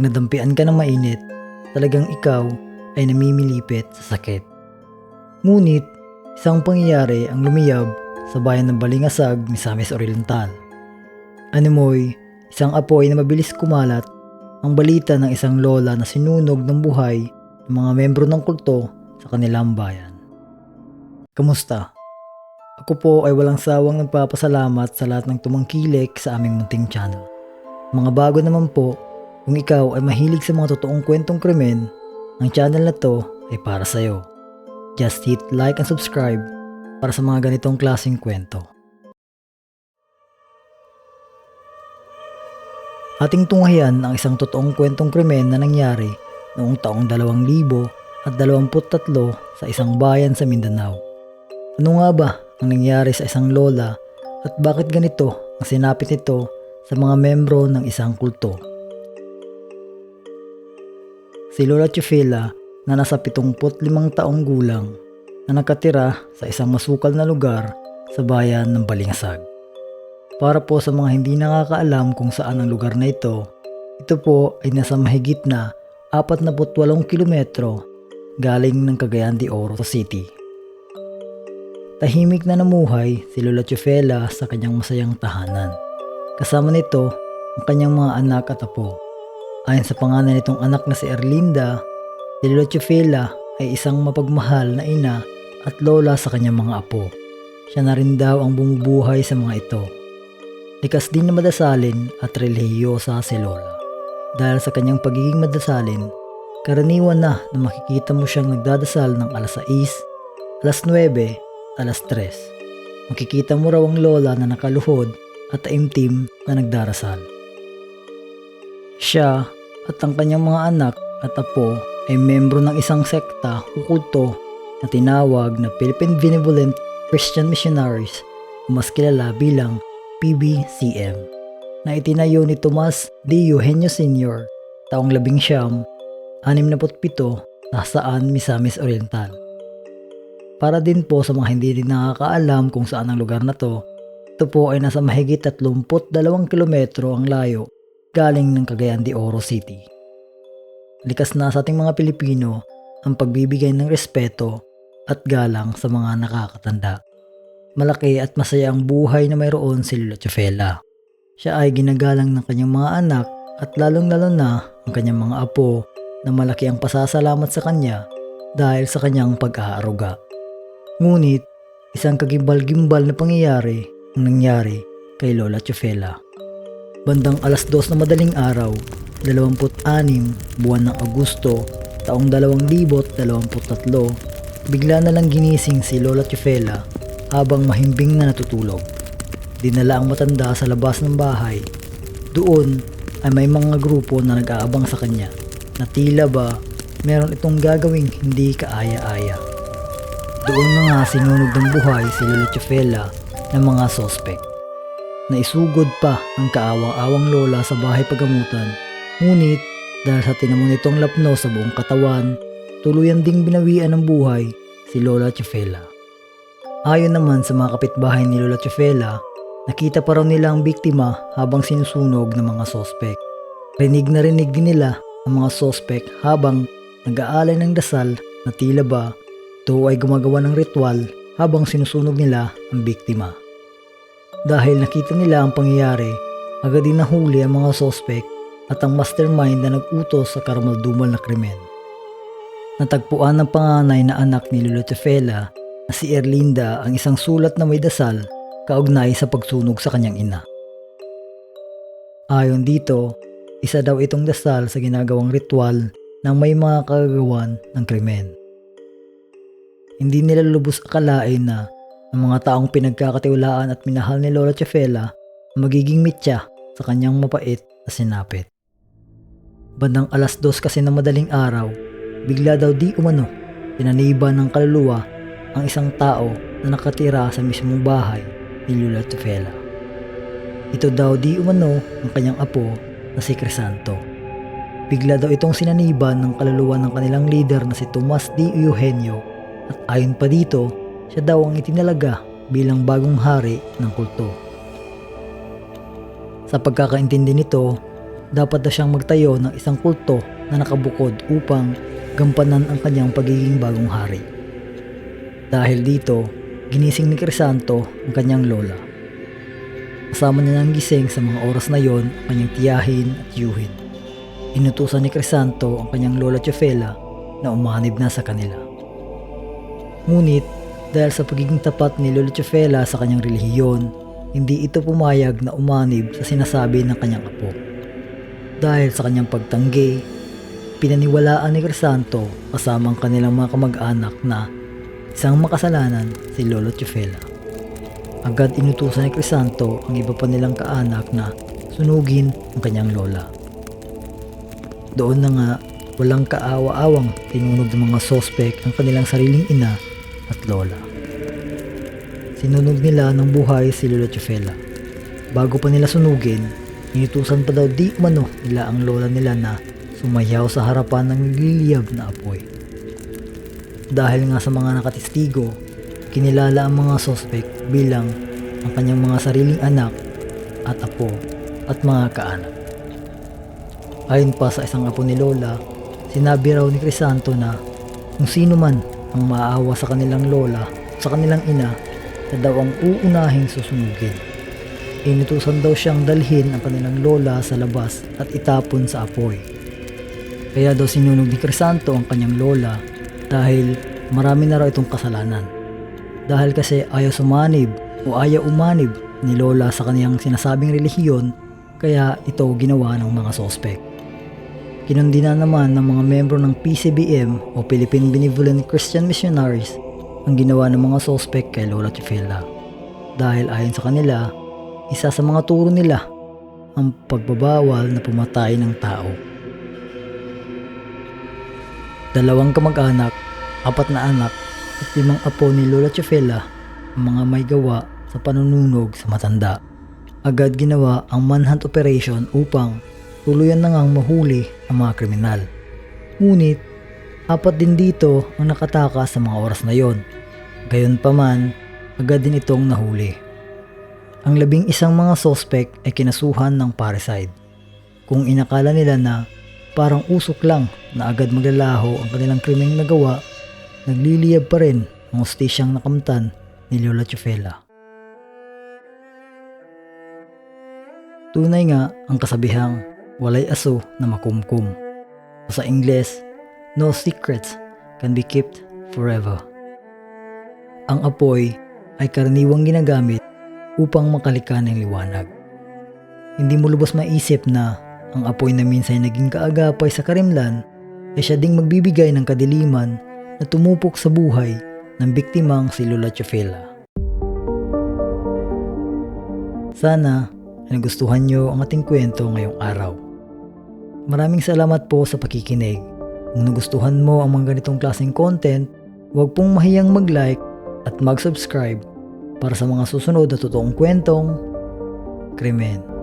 Pag nadampian ka ng mainit, talagang ikaw ay namimilipit sa sakit. Ngunit, isang pangyayari ang lumiyab sa bayan ng Balingasag, Misamis Oriental. Animoy, isang apoy na mabilis kumalat ang balita ng isang lola na sinunog ng buhay ng mga membro ng kulto sa kanilang bayan. Kamusta? Ako po ay walang sawang nagpapasalamat sa lahat ng tumangkilik sa aming munting channel. Mga bago naman po, kung ikaw ay mahilig sa mga totoong kwentong krimen, ang channel na to ay para sa'yo. Just hit like and subscribe para sa mga ganitong klaseng kwento. Ating tunghayan ang isang totoong kwentong krimen na nangyari noong taong 2000 at 23 sa isang bayan sa Mindanao. Ano nga ba ang nangyari sa isang lola at bakit ganito ang sinapit nito sa mga membro ng isang kulto? Si Lola Chufela na nasa 75 taong gulang na nakatira sa isang masukal na lugar sa bayan ng Balingasag. Para po sa mga hindi nakakaalam kung saan ang lugar na ito, ito po ay nasa mahigit na 48 kilometro galing ng Cagayan de Oro City. Tahimik na namuhay si Lola Chufela sa kanyang masayang tahanan. Kasama nito ang kanyang mga anak at apo. Ayon sa pangalan nitong anak na si Erlinda, si Lola Chufela ay isang mapagmahal na ina at lola sa kanyang mga apo. Siya na rin daw ang bumubuhay sa mga ito. Likas din na madasalin at relihiyosa si Lola. Dahil sa kanyang pagiging madasalin, karaniwan na na makikita mo siyang nagdadasal ng alas 6, alas 9, alas 3. Makikita mo raw ang Lola na nakaluhod at taimtim na nagdarasal. Siya at ang kanyang mga anak at apo ay membro ng isang sekta o kulto na tinawag na Philippine Benevolent Christian Missionaries o mas kilala bilang PBCM na itinayo ni Tomas D. Eugenio Sr. taong labing siyam, 67 na saan Misamis Oriental. Para din po sa mga hindi din nakakaalam kung saan ang lugar na to, ito po ay nasa mahigit 32 kilometro ang layo galing ng Cagayan de Oro City. Likas na sa ating mga Pilipino ang pagbibigay ng respeto at galang sa mga nakakatanda. Malaki at masaya ang buhay na mayroon si Lola Chofela. Siya ay ginagalang ng kanyang mga anak at lalong-lalo na ang kanyang mga apo na malaki ang pasasalamat sa kanya dahil sa kanyang pag-aaruga. Ngunit, isang kagimbal-gimbal na pangyayari ang nangyari kay Lola Chofela. Bandang alas dos na madaling araw, 26 buwan ng Agosto, taong 2023, bigla na lang ginising si Lola Chofela habang mahimbing na natutulog. Dinala ang matanda sa labas ng bahay. Doon ay may mga grupo na nag-aabang sa kanya na tila ba meron itong gagawing hindi kaaya-aya. Doon na nga sinunog ng buhay si Lola Chofela ng mga sospek. Naisugod pa ang kaawang-awang lola sa bahay pagamutan. Ngunit dahil sa tinamo nitong lapno sa buong katawan, tuluyan ding binawian ng buhay si Lola Chofela. Ayon naman sa mga kapitbahay ni Lola Chofela, nakita pa raw nila ang biktima habang sinusunog ng mga sospek. Rinig na rinig din nila ang mga sospek habang nag-aalay ng dasal na tila ba ito ay gumagawa ng ritual habang sinusunog nila ang biktima. Dahil nakita nila ang pangyayari, agad din nahuli ang mga sospek at ang mastermind na nag-utos sa karamaldumal na krimen. Natagpuan ng panganay na anak ni Lolo Tefela na si Erlinda ang isang sulat na may dasal kaugnay sa pagsunog sa kanyang ina. Ayon dito, isa daw itong dasal sa ginagawang ritual ng may mga kagagawan ng krimen. Hindi nila lubos akalain na ang mga taong pinagkakatiwalaan at minahal ni Lola Chefela magiging mitya sa kanyang mapait na sinapit. Bandang alas dos kasi ng madaling araw, bigla daw di umano, tinaniba ng kaluluwa ang isang tao na nakatira sa mismong bahay ni Lola Chefela. Ito daw di umano ang kanyang apo na si Crisanto. Bigla daw itong sinaniban ng kaluluwa ng kanilang leader na si Tomas D. Eugenio at ayon pa dito, siya daw ang itinalaga bilang bagong hari ng kulto. Sa pagkakaintindi nito, dapat na siyang magtayo ng isang kulto na nakabukod upang gampanan ang kanyang pagiging bagong hari. Dahil dito, ginising ni Crisanto ang kanyang lola. Kasama niya ng gising sa mga oras na yon ang kanyang tiyahin at yuhin. Inutusan ni Crisanto ang kanyang lola Chofela na umanib na sa kanila. Ngunit dahil sa pagiging tapat ni Lola Chofela sa kanyang relihiyon, hindi ito pumayag na umanib sa sinasabi ng kanyang apo. Dahil sa kanyang pagtanggi, pinaniwalaan ni Crisanto kasama ang kanilang mga kamag-anak na isang makasalanan si Lolo Chofela. Agad inutusan ni Crisanto ang iba pa nilang kaanak na sunugin ang kanyang lola. Doon na nga, walang kaawa-awang tinunog ng mga sospek ang kanilang sariling ina at lola. Sinunog nila ng buhay si Lola Chofela. Bago pa nila sunugin, inutusan pa daw di umano nila ang lola nila na sumayaw sa harapan ng nagliliyab na apoy. Dahil nga sa mga nakatistigo, kinilala ang mga sospek bilang ang kanyang mga sariling anak at apo at mga kaanak. Ayon pa sa isang apo ni Lola, sinabi raw ni Crisanto na kung sino man ang maawa sa kanilang lola sa kanilang ina na daw ang uunahing susunugin. Inutusan daw siyang dalhin ang kanilang lola sa labas at itapon sa apoy. Kaya daw sinunog ni Crisanto ang kanyang lola dahil marami na raw itong kasalanan. Dahil kasi ayaw sumanib o ayaw umanib ni lola sa kanyang sinasabing relihiyon kaya ito ginawa ng mga sospek. Kinundina naman ng mga membro ng PCBM o Philippine Benevolent Christian Missionaries ang ginawa ng mga sospek kay Lola Chifela. Dahil ayon sa kanila, isa sa mga turo nila ang pagbabawal na pumatay ng tao. Dalawang kamag-anak, apat na anak at limang apo ni Lola Chifela ang mga may gawa sa panununog sa matanda. Agad ginawa ang manhunt operation upang tuluyan na ngang mahuli ang mga kriminal. Ngunit, apat din dito ang nakatakas sa mga oras na yon. Gayon pa man, agad din itong nahuli. Ang labing isang mga sospek ay kinasuhan ng parricide. Kung inakala nila na parang usok lang na agad maglalaho ang kanilang krimeng nagawa, nagliliyab pa rin ang ustisyang nakamtan ni Lola Chufela. Tunay nga ang kasabihang walay aso na makumkum. Sa Ingles, no secrets can be kept forever. Ang apoy ay karaniwang ginagamit upang makalika ng liwanag. Hindi mo lubos maisip na ang apoy na minsan naging kaagapay sa karimlan ay siya ding magbibigay ng kadiliman na tumupok sa buhay ng biktimang si Lola Chofela. Sana ay nagustuhan nyo ang ating kwento ngayong araw. Maraming salamat po sa pakikinig. Kung nagustuhan mo ang mga ganitong klaseng content, huwag pong mahiyang mag-like at mag-subscribe para sa mga susunod na totoong kwentong krimen.